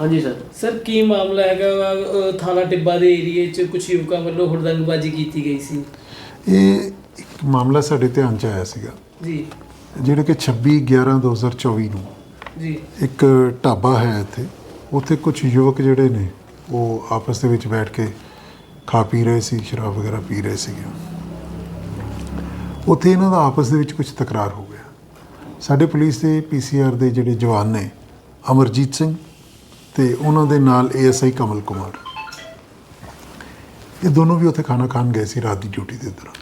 ਹਾਂਜੀ sir. Sir ਕੀ ਮਾਮਲਾ ਹੈਗਾ ਵਾ, ਅਹ, ਥਾਣਾ ਟਿੱਬਾ ਦੇ ਏਰੀਏ 'ਚ ਕੁਝ ਯੁਵਕਾਂ ਵੱਲੋਂ ਹੁੜਦੰਗਬਾਜ਼ੀ ਕੀਤੀ ਗਈ ਸੀ? ਇਹ ਇੱਕ ਮਾਮਲਾ ਸਾਡੇ ਧਿਆਨ 'ਚ ਆਇਆ ਸੀਗਾ। ਜੀ। ਜਿਹੜੇ ਕਿ 26 11 2024 ਨੂੰ ਜੀ। ਇੱਕ ਢਾਬਾ ਹੈ ਇੱਥੇ ਉੱਥੇ ਕੁਝ ਯੁਵਕ ਜਿਹੜੇ ਨੇ ਉਹ ਆਪਸ ਦੇ ਵਿੱਚ ਬੈਠ ਕੇ ਖਾ ਪੀ ਰਹੇ ਸੀ ਸ਼ਰਾਬ ਵਗੈਰਾ ਪੀ ਰਹੇ ਸੀਗੇ। ਉੱਥੇ ਇਹਨਾਂ ਦਾ ਆਪਸ ਦੇ ਵਿੱਚ ਕੁਝ ਤਕਰਾਰ ਹੋ ਗਿਆ। ਸਾਡੇ ਪੁਲਿਸ ਦੇ ਪੀਸੀਆਰ ਦੇ ਜਿਹੜੇ ਜਵਾਨ ਨੇ ਅਮਰਜੀਤ ਸਿੰਘ ਤੇ ਉਹਨਾਂ ਦੇ ਨਾਲ ਏਐਸਆਈ ਕਮਲ ਕੁਮਾਰ। ਇਹ ਦੋਨੋਂ ਵੀ ਉੱਥੇ ਖਾਣਾ ਖਾਣ ਗਏ ਸੀ ਰਾਤ ਦੀ ਡਿਊਟੀ ਦੇ ਦੌਰਾਨ।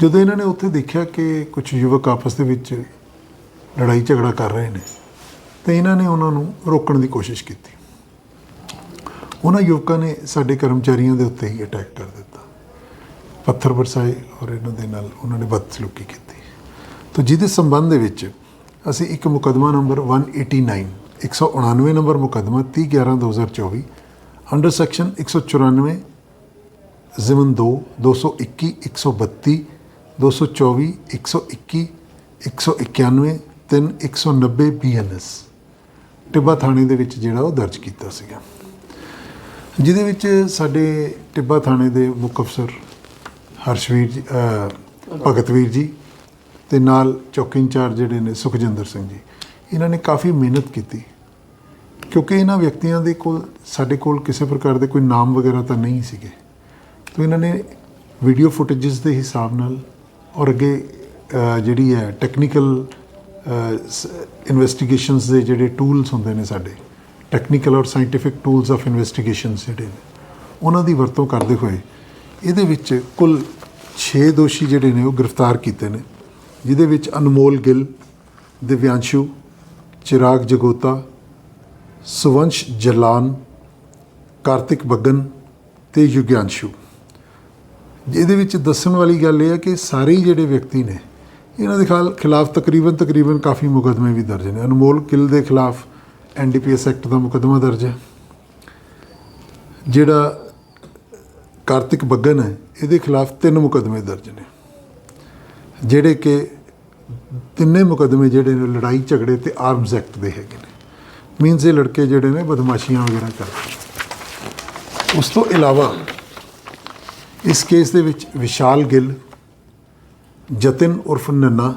ਜਦੋਂ ਇਹਨਾਂ ਨੇ ਉੱਥੇ ਦੇਖਿਆ ਕਿ ਕੁਝ ਯੁਵਕ ਆਪਸ ਦੇ ਵਿੱਚ ਲੜਾਈ ਝਗੜਾ ਕਰ ਰਹੇ ਨੇ, ਤੇ ਇਹਨਾਂ ਨੇ ਉਹਨਾਂ ਨੂੰ ਰੋਕਣ ਦੀ ਕੋਸ਼ਿਸ਼ ਕੀਤੀ। ਉਹਨਾਂ ਯੁਵਕਾਂ ਨੇ ਸਾਡੇ ਕਰਮਚਾਰੀਆਂ ਦੇ ਉੱਤੇ ਹੀ ਅਟੈਕ ਕਰ ਦਿੱਤਾ। ਪੱਥਰ ਵਰਸਾਏ ਔਰ ਇਹਨਾਂ ਦੇ ਨਾਲ ਉਹਨਾਂ ਨੇ ਬਦਸਲੂਕੀ ਕੀਤੀ। ਤਾਂ ਜਿਹਦੇ ਸੰਬੰਧ ਦੇ ਵਿੱਚ ਅਸੀਂ ਇੱਕ ਮੁਕਦਮਾ ਨੰਬਰ 189 199 ਨੰਬਰ ਮੁਕਦਮਾ 30 11 2024 ਅੰਡਰ ਸੈਕਸ਼ਨ 194 ਜ਼ਿਮਨ 2 221 132 224 121 191 3 190 ਬੀਐਨਐਸ ਟਿੱਬਾ ਥਾਣੇ ਦੇ ਵਿੱਚ ਜਿਹੜਾ ਉਹ ਦਰਜ ਕੀਤਾ ਸੀਗਾ। ਜਿਹਦੇ ਵਿੱਚ ਸਾਡੇ ਟਿੱਬਾ ਥਾਣੇ ਦੇ ਮੁੱਖ ਅਫਸਰ ਹਰਸ਼ਵੀਰ ਜੀ ਅਹ, ਭਗਤਵੀਰ ਜੀ ਤੇ ਨਾਲ ਚੌਕੀ ਇੰਚਾਰਜ ਜਿਹੜੇ ਨੇ ਸੁਖਜਿੰਦਰ ਸਿੰਘ ਜੀ। ਇਹਨਾਂ ਨੇ ਕਾਫੀ ਮਿਹਨਤ ਕੀਤੀ। ਕਿਉਂਕਿ ਇਹਨਾਂ ਵਿਅਕਤੀਆਂ ਦੇ ਕੋਲ, ਸਾਡੇ ਕੋਲ ਕਿਸੇ ਪ੍ਰਕਾਰ ਦੇ ਕੋਈ ਨਾਮ ਵਗੈਰਾ ਤਾਂ ਨਹੀਂ ਸੀਗੇ। ਤਾਂ ਇਹਨਾਂ ਨੇ ਵੀਡੀਓ ਫੁਟੇजेस ਦੇ ਹਿਸਾਬ ਨਾਲ ਔਰ ਅੱਗੇ ਜਿਹੜੀ ਹੈ ਟੈਕਨੀਕਲ ਇਨਵੈਸਟੀਗੇਸ਼ਨਸ ਦੇ ਜਿਹੜੇ ਟੂਲਸ ਹੁੰਦੇ ਨੇ ਸਾਡੇ ਟੈਕਨੀਕਲ ਔਰ ਸਾਇੰਟੀਫਿਕ ਟੂਲਸ ਆਫ ਇਨਵੈਸਟੀਗੇਸ਼ਨਸ ਜਿਹੜੇ ਨੇ, ਉਹਨਾਂ ਦੀ ਵਰਤੋਂ ਕਰਦੇ ਹੋਏ ਇਹਦੇ ਵਿੱਚ ਕੁੱਲ 6 ਦੋਸ਼ੀ ਜਿਹੜੇ ਨੇ ਉਹ ਗ੍ਰਿਫਤਾਰ ਕੀਤੇ ਨੇ, ਜਿਹਦੇ ਵਿੱਚ ਅਨਮੋਲ ਗਿੱਲ ਦਿਵਿਆਂਸ਼ੂ ਚਿਰਾਗ ਜਗੋਤਾ, ਸੁਵੰਸ਼ ਜਲਾਨ ਕਾਰਤਿਕ ਬੱਗਨ ਤੇ ਯੁਗਿਆਂਸ਼ੂ। ਇਹਦੇ ਵਿੱਚ ਦੱਸਣ ਵਾਲੀ ਗੱਲ ਇਹ ਹੈ ਕਿ ਸਾਰੇ ਹੀ ਜਿਹੜੇ ਵਿਅਕਤੀ ਨੇ, ਇਹਨਾਂ ਦੇ ਖਿਲਾਫ- ਤਕਰੀਬਨ ਤਕਰੀਬਨ ਕਾਫੀ ਮੁਕੱਦਮੇ ਵੀ ਦਰਜ ਨੇ। ਅਨਮੋਲ ਕਿਲ ਦੇ ਖਿਲਾਫ ਐਨਡੀਪੀਐਸ ਐਕਟ ਦਾ ਮੁਕੱਦਮਾ ਦਰਜ ਹੈ। ਜਿਹੜਾ ਕਾਰਤਿਕ ਬੱਗਨ ਹੈ, ਇਹਦੇ ਖਿਲਾਫ ਤਿੰਨ ਮੁਕੱਦਮੇ ਦਰਜ ਨੇ, ਜਿਹੜੇ ਕਿ ਤਿੰਨੇ ਮੁਕੱਦਮੇ ਜਿਹੜੇ ਨੇ ਲੜਾਈ ਝਗੜੇ ਤੇ ਆਰਮਸ ਐਕਟ ਦੇ ਹੈਗੇ ਨੇ ਮੀਨਸ ਇਹ ਲੜਕੇ ਜਿਹੜੇ ਨੇ ਬਦਮਾਸ਼ੀਆਂ ਵਗੈਰਾ ਕਰਦੇ ਨੇ। ਉਸ ਤੋਂ ਇਲਾਵਾ ਇਸ ਕੇਸ ਦੇ ਵਿੱਚ ਵਿਸ਼ਾਲ ਗਿੱਲ, ਜਤਿਨ ਉਰਫ ਨੰਨਾ,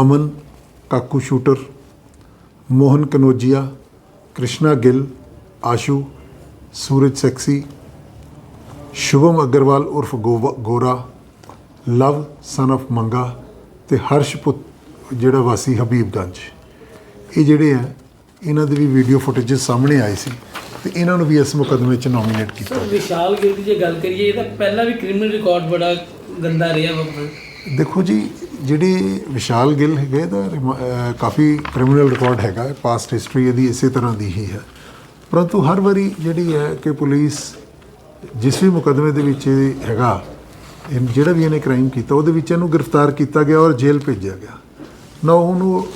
ਅਮਨ ਕਾਕੂ ਸ਼ੂਟਰ, ਮੋਹਨ ਕਨੋਜੀਆ, ਕ੍ਰਿਸ਼ਨਾ ਗਿੱਲ, ਆਸ਼ੂ, ਸੂਰਜ ਸੈਕਸੀ, ਸ਼ੁਭਮ ਅਗਰਵਾਲ ਉਰਫ ਗੋਵਾ- ਗੋਰਾ, ਲਵ ਸਨ of ਮੰਗਾ ਤੇ ਹਰਸ਼ ਪੁੱਤ ਜਿਹੜਾ ਵਾਸੀ ਹਬੀਬਗੰਜ ਇਹ ਜਿਹੜੇ ਆ ਇਹਨਾਂ ਦੇ ਵੀ ਵੀਡੀਓ ਫੁਟੇजेस ਸਾਹਮਣੇ ਆਏ ਸੀ ਤੇ ਇਹਨਾਂ ਨੂੰ ਵੀ ਇਸ ਮੁਕੱਦਮੇ 'ਚ ਨੋਮੀਨੇਟ ਕੀਤਾ ਸਰ ਵਿਸ਼ਾਲ ਗਿੱਲ ਦੀ ਜੇ ਗੱਲ ਕਰੀਏ ਇਹਦਾ ਪਹਿਲਾਂ ਵੀ ਕ੍ਰਿਮੀਨਲ ਰਿਕਾਰਡ ਬੜਾ ਗੰਦਾ ਰਿਹਾ ਵਾ। ਦੇਖੋ ਜੀ ਜਿਹੜੀ ਵਿਸ਼ਾਲ ਗਿੱਲ ਹੈਗੇ ਦਾ ਕਾਫੀ ਕ੍ਰਿਮੀਨਲ ਰਿਕਾਰਡ ਹੈਗਾ ਪਾਸਟ ਹਿਸਟਰੀ ਇਹਦੀ ਇਸੇ ਤਰ੍ਹਾਂ ਦੀ ਹੀ ਹੈ। ਪਰੰਤੂ ਹਰ ਵਾਰੀ ਜਿਹੜੀ ਹੈ ਕਿ ਪੁਲਿਸ ਜਿਸ ਵੀ ਮੁਕਦਮੇ ਦੇ ਵਿੱਚ ਇਹ ਹੈਗਾ ਇਹ ਜਿਹੜਾ ਵੀ ਇਹਨੇ ਕ੍ਰਾਈਮ ਕੀਤਾ ਉਹਦੇ ਵਿੱਚ ਇਹਨੂੰ ਗ੍ਰਿਫਤਾਰ ਕੀਤਾ ਗਿਆ ਔਰ ਜੇਲ੍ਹ ਭੇਜਿਆ ਗਿਆ। ਨਾ ਉਹਨੂੰ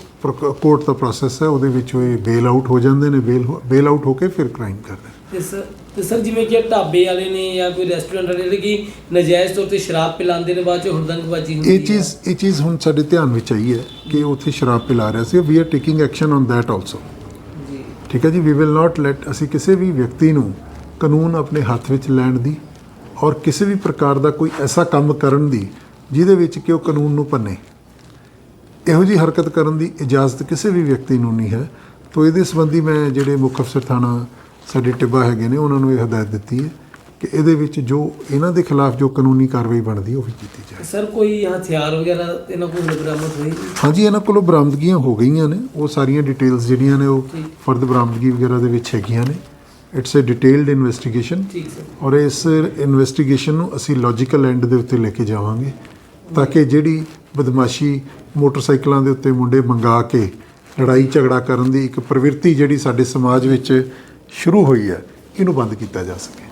ਕੋਰਟ ਦਾ ਪ੍ਰੋਸੈਸ ਹੈ ਉਹਦੇ ਵਿੱਚ ਉਹ ਬੇਲ ਆਊਟ ਹੋ ਜਾਂਦੇ ਨੇ ਬੇਲ ਬੇਲ ਆਊਟ ਹੋ ਕੇ ਫਿਰ ਕ੍ਰਾਈਮ ਕਰਦੇ ਤੇ ਸਰ ਤੇ ਸਰ ਜਿਵੇਂ ਕਿ ਢਾਬੇ ਵਾਲੇ ਨੇ ਜਾਂ ਕੋਈ ਰੈਸਟੋਰੈਂਟ ਵਾਲੇ ਜਿਹੜੇ ਕਿ ਨਜਾਇਜ਼ ਤੌਰ ਤੇ ਸ਼ਰਾਬ ਪਿਲਾਉਂਦੇ ਨੇ ਬਾਅਦ ਚ ਹੁੜਦੰਗਬਾਜ਼ੀ ਹੁੰਦੀ ਇਹ ਚੀਜ਼ ਇਹ ਚੀਜ਼ ਹੁਣ ਸਾਡੇ ਧਿਆਨ ਵਿੱਚ ਆਈ ਹੈ ਕਿ ਉੱਥੇ ਸ਼ਰਾਬ ਪਿਲਾ ਰਿਹਾ ਸੀ we are taking action on that also ਜੀ। ਠੀਕ ਹੈ ਜੀ ਵੀ ਵਿਲ ਨਾਟ ਲੈਟ ਅਸੀਂ ਕਿਸੇ ਵੀ ਵਿਅਕਤੀ ਨੂੰ ਕਾਨੂੰਨ ਆਪਣੇ ਹੱਥ ਵਿੱਚ ਲੈਣ ਦੀ ਔਰ ਕਿਸੇ ਵੀ ਪ੍ਰਕਾਰ ਦਾ ਕੋਈ ਐਸਾ ਕੰਮ ਕਰਨ ਦੀ ਜਿਹਦੇ ਵਿੱਚ ਕਿ ਉਹ ਕਾਨੂੰਨ ਨੂੰ ਭੰਨੇ। ਇਹੋ ਜੀ ਹਰਕਤ ਕਰਨ ਦੀ ਇਜਾਜ਼ਤ ਕਿਸੇ ਵੀ ਵਿਅਕਤੀ ਨੂੰ ਨਹੀਂ ਹੈ। ਤੋਂ ਇਹਦੇ ਸੰਬੰਧੀ ਮੈਂ ਜਿਹੜੇ ਮੁੱਖ ਅਫਸਰ ਥਾਣਾ ਸਾਡੇ ਟਿੱਬਾ ਹੈਗੇ ਨੇ ਉਹਨਾਂ ਨੂੰ ਇਹ ਹਦਾਇਤ ਦਿੱਤੀ ਹੈ ਕਿ ਇਹਦੇ ਵਿੱਚ ਜੋ ਇਹਨਾਂ ਦੇ ਖਿਲਾਫ ਜੋ ਕਾਨੂੰਨੀ ਕਾਰਵਾਈ ਬਣਦੀ ਉਹ ਵੀ ਕੀਤੀ ਜਾਏ। ਸਰ ਕੋਈ ਹਥਿਆਰ ਵਗੈਰਾ ਇਹਨਾਂ ਕੋਲ ਬਰਾਮਦ ਹੋਈ? ਹਾਂਜੀ ਇਹਨਾਂ ਕੋਲੋਂ ਬਰਾਮਦਗੀਆਂ ਹੋ ਗਈਆਂ ਨੇ। ਉਹ ਸਾਰੀਆਂ ਡਿਟੇਲਸ ਜਿਹੜੀਆਂ ਨੇ ਉਹ। ਫਰਦ ਬਰਾਮਦਗੀ ਵਗੈਰਾ ਦੇ ਵਿੱਚ ਹੈਗੀਆਂ ਨੇ। ਇਟਸ ਅ ਡਿਟੇਲਡ ਇਨਵੈਸਟੀਗੇਸ਼ਨ ਠੀਕ ਸਰ ਔਰ ਇਸ ਇਨਵੈਸਟੀਗੇਸ਼ਨ ਨੂੰ ਅਸੀਂ ਲੌਜੀਕਲ ਐਂਡ ਦੇ ਉੱਤੇ ਲੈ ਕੇ ਜਾਵਾਂਗੇ ਤਾਂ ਕਿ ਜਿਹੜੀ ਬਦਮਾਸ਼ੀ ਮੋਟਰਸਾਈਕਲਾਂ ਦੇ ਉੱਤੇ ਮੁੰਡੇ ਮੰਗਾ ਕੇ ਲੜਾਈ ਝਗੜਾ ਕਰਨ ਦੀ ਇੱਕ ਪ੍ਰਵਿਰਤੀ ਜਿਹੜੀ ਸਾਡੇ ਸਮਾਜ ਵਿੱਚ ਸ਼ੁਰੂ ਹੋਈ ਹੈ ਇਹਨੂੰ ਬੰਦ ਕੀਤਾ ਜਾ ਸਕੇ।